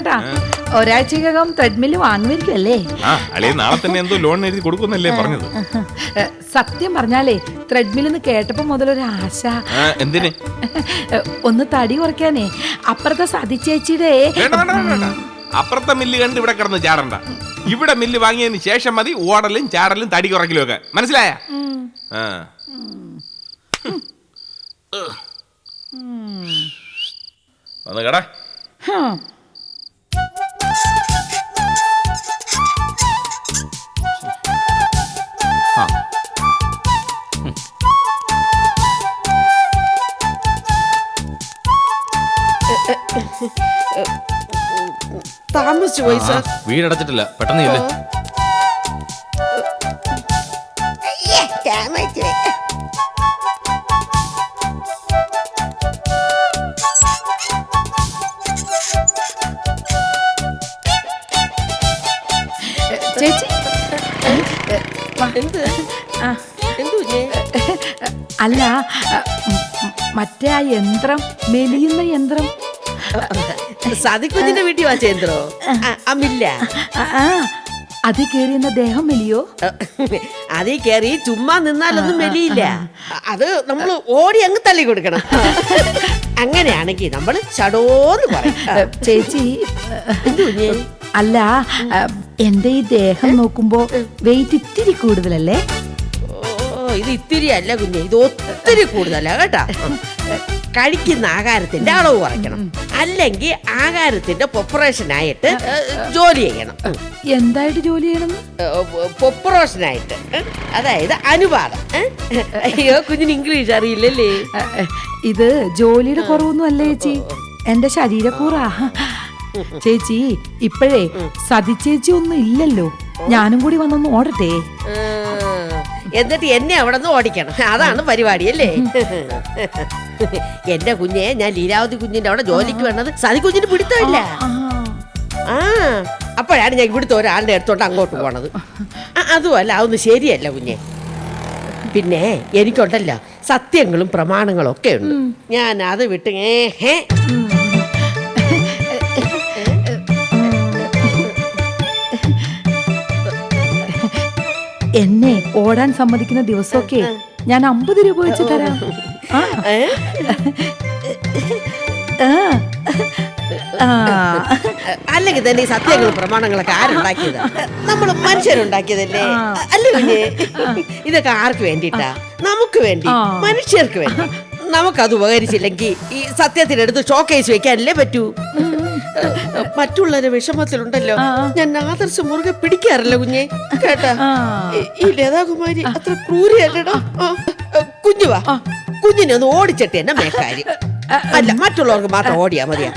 ചേട്ടാ ഒരാഴ്ചക്കകം ത്രെഡ്മിൽ ആ അളിയ നാളെ തന്നെ എന്തോ ലോൺ എഴുതി കൊടുക്കുന്നല്ലേ പറഞ്ഞത്. സത്യം പറഞ്ഞാലേ ത്രെഡ്മില്ലെന്ന് കേട്ടപ്പോ മുതലൊരു ആശ ആ, എന്തിന്? ഒന്ന് തടി കുറയ്ക്കാനേ. അപ്പുറത്തെ സതി ചേച്ചിയുടെ വേണ്ട വേണ്ട വേണ്ട, വേണ്ട. അപ്പുറത്തെ മില്ല് കണ്ട് ഇവിടെ കിടന്ന് ചാടണ്ട. ഇവിടെ മില്ല് വാങ്ങിയതിന് ശേഷം മതി ഓടലും ചാടലും തടി കുറയ്ക്കലും ഒക്കെ. മനസ്സിലായ? ആ. കേടാ കടാ. ഹും. താമസിച്ചു പോയി സാർ. വീടടച്ചിട്ടില്ല. പെട്ടെന്ന് ഇല്ലേ ചേച്ചി. എന്ത്? ആ, എന്തു കുഞ്ഞേ? അല്ല മറ്റേ ആ യന്ത്രം മെലിയുന്ന യന്ത്രം. സതിക്കുഞ്ഞിന്റെ വീട്ടിൽ വാ ചേന്ദ്രോ അമ്മില്ല അതി കേറിയെന്ന അതിൽ കയറിയുന്ന ദേഹം മെലിയോ? അതി കേറി ചുമ്മാ നിന്നാലൊന്നും മെലിയില്ല. അത് നമ്മൾ ഓടി അങ്ങ് തള്ളി കൊടുക്കണം. അങ്ങനെയാണെങ്കിൽ നമ്മൾ ചടോന്ന് പറയും. ചേച്ചി അല്ല എന്റെ ഈ ദേഹം നോക്കുമ്പോ വെയിറ്റ് ഇത്തിരി കൂടുതലല്ലേ? ഓ ഇത് ഇത്തിരി അല്ല കുഞ്ഞെ ഇത് ഒത്തിരി കൂടുതലാ കേട്ടാ? കഴിക്കുന്ന ആഹാരത്തിന്റെ അളവ് കുറയ്ക്കണം. അല്ലെങ്കിൽ ആഹാരത്തിന്റെ പൊപ്പറേഷൻ ആയിട്ട് ജോലി ചെയ്യണം. എന്തായിട്ട് ജോലി ചെയ്യണം? പൊപ്പറേഷൻ ആയിട്ട് അതായത് അനുപാതം. അയ്യോ കുഞ്ഞിന് ഇംഗ്ലീഷ് അറിയില്ലല്ലേ? ഇത് ജോലിയുടെ കുറവൊന്നും അല്ല ചേച്ചി? എന്റെ ശരീരക്കൂറാ. ചേച്ചി ഇപ്പോഴേ സതി ചേച്ചി ഒന്നും ഇല്ലല്ലോ. ഞാനും കൂടി വന്നൊന്ന് ഓടട്ടെ? എന്നിട്ട് എന്നെ അവിടെ നിന്ന് ഓടിക്കണം. അതാണ് പരിപാടി അല്ലേ? എന്റെ കുഞ്ഞെ ഞാൻ ലീലാവതി കുഞ്ഞിന്റെ അവിടെ ജോലിക്ക് വേണ്ടത് സതി കുഞ്ഞിന് പിടുത്തമില്ല. ആ, അപ്പോഴാണ് ഞാൻ ഇവിടുത്തെ ഒരാളുടെ അടുത്തോട്ട് അങ്ങോട്ട് പോണത്. അതുമല്ല അതൊന്നും ശരിയല്ല കുഞ്ഞെ. പിന്നെ എനിക്കുണ്ടല്ലോ സത്യങ്ങളും പ്രമാണങ്ങളും ഒക്കെ ഉണ്ട് ഞാൻ അത് വിട്ട് ഏഹേ എന്നെ ഓടാൻ സമ്മതിക്കുന്ന ദിവസമൊക്കെ ഞാൻ അമ്പത് രൂപ വെച്ച് തരാം. അല്ലെങ്കിൽ തന്നെ ഈ സത്യങ്ങളും പ്രമാണങ്ങളൊക്കെ ആരുണ്ടാക്കിയതാ? നമ്മൾ മനുഷ്യരുണ്ടാക്കിയതല്ലേ? അല്ലേ കുഞ്ഞെ ഇതൊക്കെ ആർക്ക് വേണ്ടിട്ടാ നമുക്ക് വേണ്ടി മനുഷ്യർക്ക് വേണ്ടി. നമുക്കത് ഉപകരിച്ചില്ലെങ്കിൽ ഈ സത്യത്തിനെടുത്ത് ഷോക്കേസ് വെക്കാനല്ലേ പറ്റൂ? മറ്റുള്ളവരെ വിഷമത്തിലുണ്ടല്ലോ. ഞാൻ ആദർശം മുറുകെ പിടിക്കാറില്ല കുഞ്ഞെ. കേട്ടാ. ഈ- ലതാകുമാരി അത്ര ക്രൂരിയല്ലടാ. കുഞ്ഞുവാ കുഞ്ഞു വാ. കുഞ്ഞിനെ ഒന്ന് ഓടിച്ചട്ടെ എന്നെ മേക്കാരി അല്ല മറ്റുള്ളവർക്ക് മാത്രം ഓടിയാ മതിയാ.